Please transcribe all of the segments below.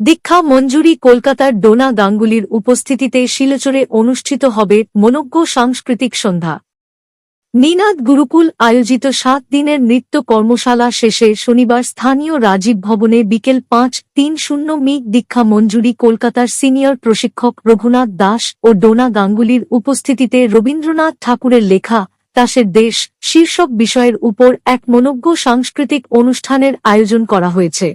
দীক্ষা মঞ্জুরি কলকাতার ডোনা গাঙ্গুলির উপস্থিতিতে শিলচরে অনুষ্ঠিত হবে মনজ্ঞ সাংস্কৃতিক সন্ধ্যা। নিনাদ গুরুকুল আয়োজিত সাত দিনের নৃত্য কর্মশালা শেষে শনিবার স্থানীয় রাজীব ভবনে বিকেল পাঁচ তিন শূন্য মি দীক্ষা মঞ্জুরি কলকাতার সিনিয়র প্রশিক্ষক রঘুনাথ দাস ও ডোনা গাঙ্গুলির উপস্থিতিতে রবীন্দ্রনাথ ঠাকুরের লেখা, তাসের দেশ শীর্ষক বিষয়ের উপর এক মনজ্ঞ সাংস্কৃতিক অনুষ্ঠানের আয়োজন করা হয়েছে।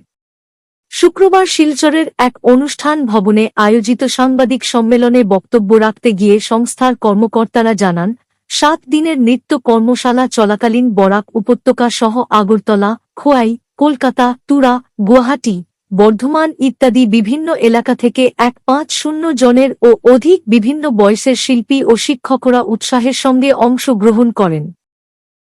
শুক্রবার শিলচরের এক অনুষ্ঠান ভবনে আয়োজিত সাংবাদিক সম্মেলনে বক্তব্য রাখতে গিয়ে সংস্থার কর্মকর্তারা জানান, সাত দিনের নৃত্য কর্মশালা চলাকালীন বরাক উপত্যকা সহ আগরতলা, খোয়াই, কলকাতা, তুরা, গুয়াহাটি, বর্ধমান ইত্যাদি বিভিন্ন এলাকা থেকে এক পাঁচ শূন্য জনের ও অধিক বিভিন্ন বয়সের শিল্পী ও শিক্ষকরা উৎসাহের সঙ্গে অংশগ্রহণ করেন।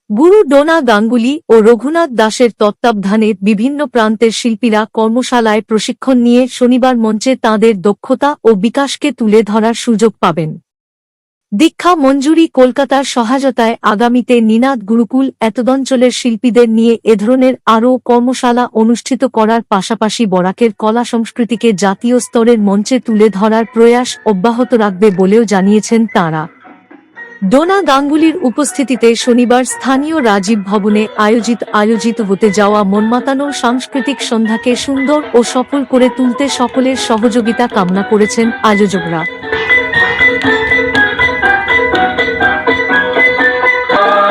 গুরু ডোনা গাঙ্গুলি ও রঘুনাথ দাসের তত্ত্বাবধানে বিভিন্ন প্রান্তের শিল্পীরা কর্মশালায় প্রশিক্ষণ নিয়ে শনিবার মঞ্চে তাঁদের দক্ষতা ও বিকাশকে তুলে ধরার সুযোগ পাবেন। দীক্ষা মঞ্জুরি কলকাতার সহায়তায় আগামীতে নিনাদ গুরুকুল এতদঞ্চলের শিল্পীদের নিয়ে এ ধরনের আরও কর্মশালা অনুষ্ঠিত করার পাশাপাশি বরাকের কলা সংস্কৃতিকে জাতীয় স্তরের মঞ্চে তুলে ধরার প্রয়াস অব্যাহত রাখবে বলেও জানিয়েছেন তাঁরা। ডোনা গাঙ্গুলির উপস্থিতিতে শনিবার স্থানীয় রাজীব ভবনে আয়োজিত আয়োজিত হতে যাওয়া মনমাতানো সাংস্কৃতিক সন্ধ্যাকে সুন্দর ও সফল করে তুলতে সকলের সহযোগিতা কামনা করেছেন আয়োজকরা। আহ,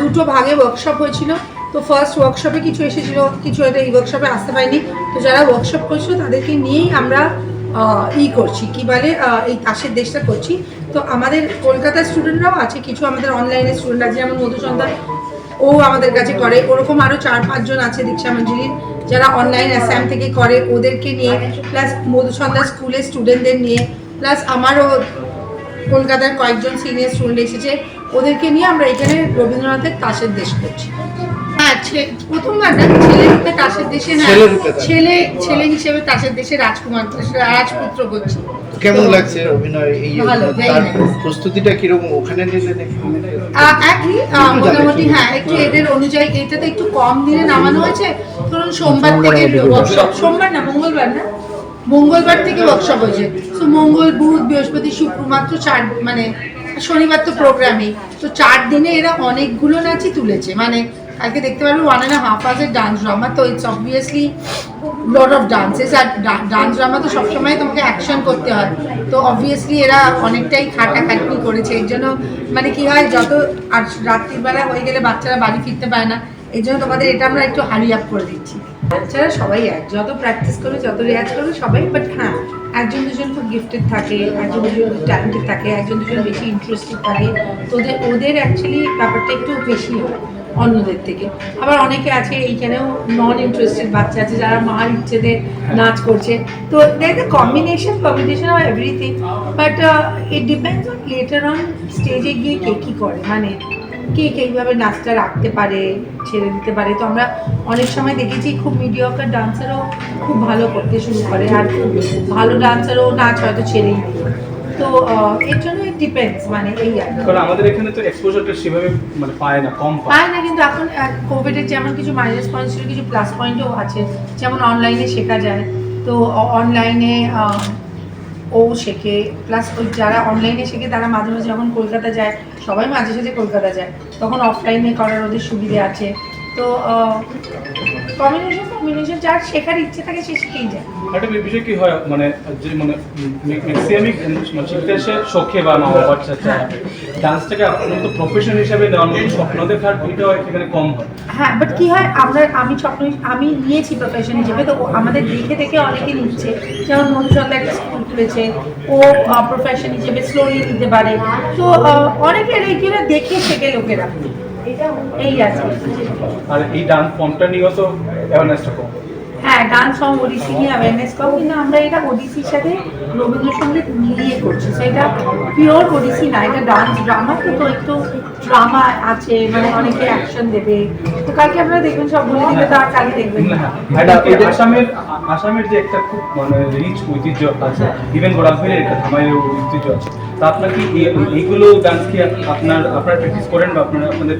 দুটো ভাগে ওয়ার্কশপ হয়েছিল। তো ফার্স্ট ওয়ার্কশপে কিছু এসেছিল, কিছু এটা এই ওয়ার্কশপে আসতে পারেনি। তো যারা ওয়ার্কশপ করছিল, তাদেরকে নিয়েই আমরা ই করছি। কি বলে এই তাসের দেশটা করছি। তো আমাদের কলকাতার স্টুডেন্টরাও আছে, কিছু আমাদের অনলাইনে স্টুডেন্ট আছে, যেমন মধুচন্দন ও আমাদের কাছে করে। ওরকম আরও চার পাঁচজন আছে দীক্ষা মঞ্জুরির যারা অনলাইন অ্যাসাম থেকে করে, ওদেরকে নিয়ে প্লাস মধুচন্দা স্কুলের স্টুডেন্টদের নিয়ে প্লাস আমারও কলকাতার কয়েকজন সিনিয়র স্টুডেন্ট এসেছে। ওদেরকে নিয়ে আমরা এখানে রবীন্দ্রনাথের তাসের দেশ করছি। হ্যাঁ ছে- প্রথমবার না ছেলে রূপে তাসের দেশে না ছেলে ছেলে হিসেবে তাসের দেশে রাজকুমার রাজপুত্র করছি কেমন লাগছে অভিনয় এই. প্রস্তুতিটা কীরকম? ওখানে মোটামুটি হ্যাঁ একটু এদের অনুযায়ী এটাতে একটু কম দিনে নামানো হয়েছে। ধরুন সোমবার থেকে সোমবার না মঙ্গলবার না? মঙ্গলবার থেকে ওয়ার্কশপ হয়েছে। তো মঙ্গল, বুধ, বৃহস্পতি, শুক্র মাত্র চার মানে শনিবার তো প্রোগ্রামই তো চার দিনে এরা অনেকগুলো নাচই তুলেছে। মানে কালকে দেখতে পারবে ওয়ান অ্যান্ড হাফ আওয়ার্সের ডান্স ড্রামা তো it's obviously lot of dances R dance drama তো সবসময় তোমাকে অ্যাকশন করতে হয়। তো অবভিয়াসলি এরা অনেকটাই খাটাখাটনি করেছে। এর জন্য মানে কি হয়, যত আর রাত্রিবেলা হয়ে গেলে বাচ্চারা বাড়ি ফিরতে পারে না। এই জন্য তোমাদের এটা আমরা একটু হারি আপ করে দিচ্ছি। বাচ্চারা সবাই এক, যত প্র্যাকটিস করবে যত রেয়াজ করবে সবাই বাট হ্যাঁ একজন দুজন খুব গিফটেড থাকে, একজন দুজন ট্যালেন্টেড থাকে, একজন দুজন বেশি ইন্টারেস্টেড থাকে। তো ওদের অ্যাকচুয়ালি ব্যাপারটা একটু বেশি হয় অন্যদের থেকে। আবার অনেকে আছে এইখানেও নন ইন্টারেস্টেড বাচ্চা আছে, যারা মার ইচ্ছেতে নাচ করছে। তো there the combination combination of everything but it depends on later on স্টেজে গিয়ে কে কী করে মানে কে কীভাবে নাচটা রাখতে পারে ছেড়ে দিতে পারে। তো আমরা অনেক সময় দেখেছি খুব মিডিয়াকার ডান্সারও খুব ভালো করতে শুরু করে আর খুব ভালো ডান্সারও নাচ হয়তো ছেড়েই তো এর জন্য ডিপেন্ডস মানে এই আর কারণ আমাদের এখানে তো এক্সপোজারটা সেভাবে মানে পায় না কম পায়। পায় না কিন্তু এখন কোভিডের যেমন কিছু মাইনাস পয়েন্ট ছিল কিছু প্লাস পয়েন্টও আছে। যেমন অনলাইনে শেখা যায়। তো অনলাইনে ও শেখে প্লাস ওই যারা অনলাইনে শেখে, তারা মাঝে মাঝে যখন কলকাতা যায়, সবাই মাঝে সাঝে কলকাতা যায়, তখন অফলাইনে করার ওদের সুবিধে আছে। তো কম্বিনেশন কম্বিনেশন যার শেখার ইচ্ছে থাকে সে শিখেই যায়। একটা বিষয় কি হয় মানে যে মানে ম্যাক্সিমামই মানে শিখতে এসে শখে বা মা বাবার ডান্সটাকে আপনার তো প্রফেশন হিসাবে নেওয়ার মতো স্বপ্ন দেখার এটা এখানে কম হয়। হ্যাঁ বাট কি হয় আমরা আমি স্বপ্ন আমি নিয়েছি প্রফেশন হিসেবে তো আমাদের দেখে দেখে অনেকে নিচ্ছে। যেমন মধুচন্দ্র একটা স্কুল খুলেছে ও প্রফেশন হিসেবে স্লোলি নিতে পারে। তো আহ, অনেকের এইগুলো দেখে শেখে লোকেরা। এই আছে আর এই ডান্স ফর্মটা নিয়েও তো অ্যাওয়ারনেসটা কম। হ্যাঁ ডান্স সং ওডিসি নিয়ে অ্যাওয়ারনেস পাবো কিন্তু আমরা এটা ওডিসির সাথে রবীন্দ্রসঙ্গীত মিলিয়ে করছি। সেটা পিওর ওডিসি না এটা ডান্স ড্রামা তো একটু ড্রামা আছে মানে অনেকে অ্যাকশন দেবে। তো কালকে আপনারা দেখবেন সব বলে দিলে তো আর কালকে দেখবেন হ্যাঁ, আসামের আসামের যে একটা খুব মানে রিচ ঐতিহ্য আছে। ইভেন একটা ধামাইয়ের ঐতিহ্য আছে। তা আপনার কি এই- এইগুলো ডান্স কি আপনার আপনারা প্র্যাকটিস করেন বা আপনারা আপনাদের